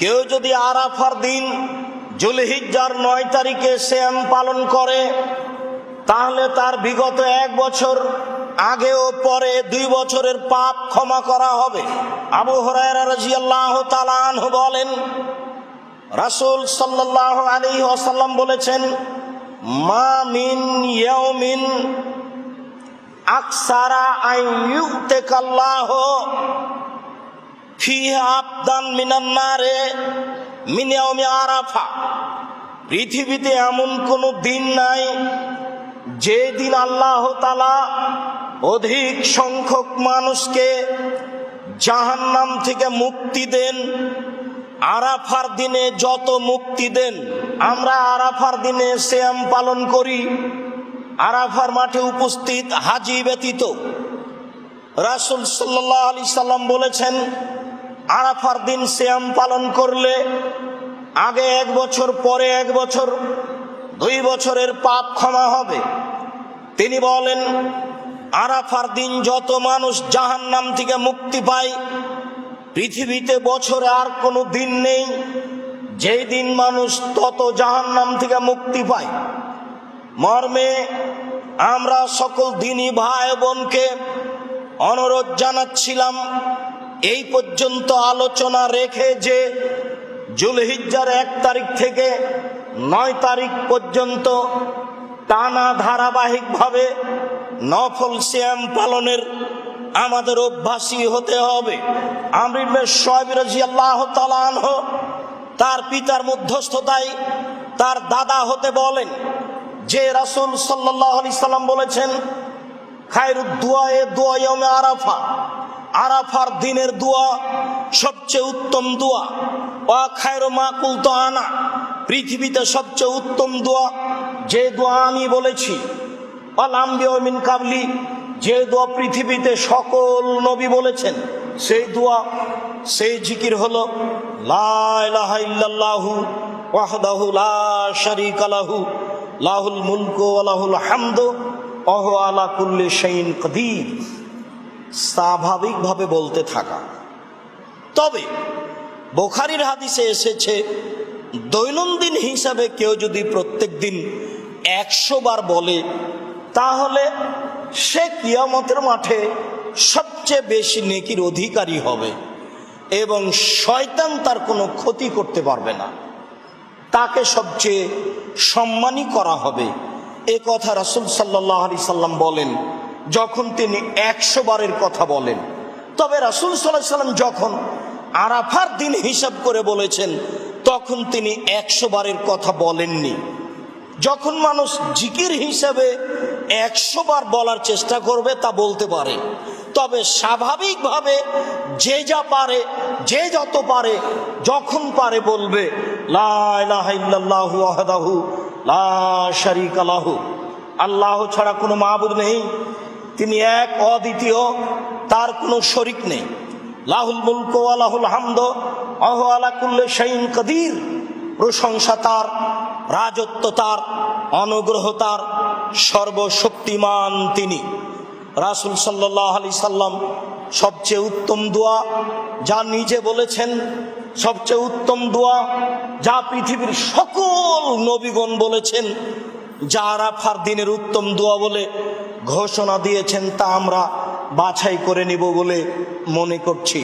কেউ যদি আরাফার দিন জুলহিজ্জার নয় তারিখে শ্যাম পালন করে, তাহলে তার বিগত এক বছর আগে ও পরে দুই বছরের পাপ ক্ষমা করা হবে। আবু হরায়রা রাজিয়াল্লাহ তালাহ বলেন, রাসূল সাল্লাল্লাহু আলাইহি ওয়াসাল্লাম বলেছেন, মা মিন ইয়াউমিন আকসারা আন ইউতিকাল্লাহ আরাফা। পৃথিবীতে এমন কোনো দিন নাই যে দিন আল্লাহ তালা অধিক সংখ্যক মানুষকে জাহান্নাম থেকে মুক্তি দেন। আরাফার দিনে যত মুক্তি দেন, আমরা আরাফার দিনে শ্যাম পালন করি। আরাফার মাঠে উপস্থিত হাজি ব্যতীত। রাসুল সাল্লাহ আলি সাল্লাম বলেছেন আরাফার দিন শ্যাম পালন করলে, আগে এক বছর, পরে এক বছর, দুই বছরের পাপ ক্ষমা হবে। তিনি বলেন, আরাফার দিন যত মানুষ জাহান্নাম থেকে মুক্তি পায়, পৃথিবীতে বছরে আর কোনো দিন নেই, যেই দিন মানুষ তত জাহান্নাম থেকে মুক্তি পায়। মর্মে, আমরা সকল দিনই ভাই বোনকে অনুরোধ জানাচ্ছিলাম এই পর্যন্ত আলোচনা রেখে যে জুলহিজ্জার এক তারিখ থেকে নয় তারিখ পর্যন্ত টানা ধারাবাহিকভাবে নফল শ্যাম পালনের আমাদের অভ্যাসী হতে হবে। তার পিতার মধ্যস্থতায় তার দাদা হতে বলেন, যে রাসুল সাল্লাহ আলি সাল্লাম বলেছেন খায়রুদ্দুয়া এ আরাফা। আরাফার দিনের দোয়া সবচেয়ে উত্তম দোয়া। ওয়া খায়র মাকুল আনা, পৃথিবীতে সবচেয়ে উত্তম দোয়া। যে দোয়া আমি বলেছি মিন কাবলি, যে দোয়া পৃথিবীতে সকল নবী বলেছেন, সেই দোয়া, সেই জিকির হলো, লা ইলাহা ইল্লাল্লাহু ওয়াহদাহু লা শারীকা লাহু, লাহুল মুলকু ওয়া লাহুল হামদু আলা কুল্লি শাইইন কদির। স্বাভাবিকভাবে বলতে থাকা। তবে বোখারির হাদিসে এসেছে, দৈনন্দিন হিসাবে কেউ যদি প্রত্যেক দিন একশো বার বলে, তাহলে সে কিয়ামতের মাঠে সবচেয়ে বেশি নেকির অধিকারী হবে এবং শয়তান তার কোনো ক্ষতি করতে পারবে না। তাকে সবচেয়ে সম্মানই করা হবে। এ কথা রাসুল সাল্লাহ আলি সাল্লাম বলেন যখন তিনি একশো বারের কথা বলেন, তবে রাসুল সাল্লাহ সাল্লাম যখন আরাফার দিন হিসাব করে বলেছেন, তখন তিনি একশো বারের কথা বলেননি। যখন মানুষ জিকির হিসাবে একশো বার বলার চেষ্টা করবে, তা বলতে পারে। তবে স্বাভাবিকভাবে যে যা পারে, যে যত পারে, যখন পারে বলবে আল্লাহ ছাড়া কোনো মাহবুদ নেই। তিনি এক অদ্বিতীয়, তার কোনো শরিক নেই। লাহুল মুলক আলাহুল হামদ অহ আলা কুল্লে শাইন কদির। প্রশংসা তার, রাজত্ব তার, অনুগ্রহ তার, সর্বশক্তিমান তিনি। রাসুল সাল্লাহ আলি সাল্লাম সবচেয়ে উত্তম দোয়া যা নিজে বলেছেন, সবচেয়ে উত্তম দোয়া যা পৃথিবীর সকল নবীগণ বলেছেন যা আরাফার দিনের উত্তম দোয়া বলে ঘোষণা দিয়েছেন তা আমরা বাছাই করে নিব বলে মনে করছি।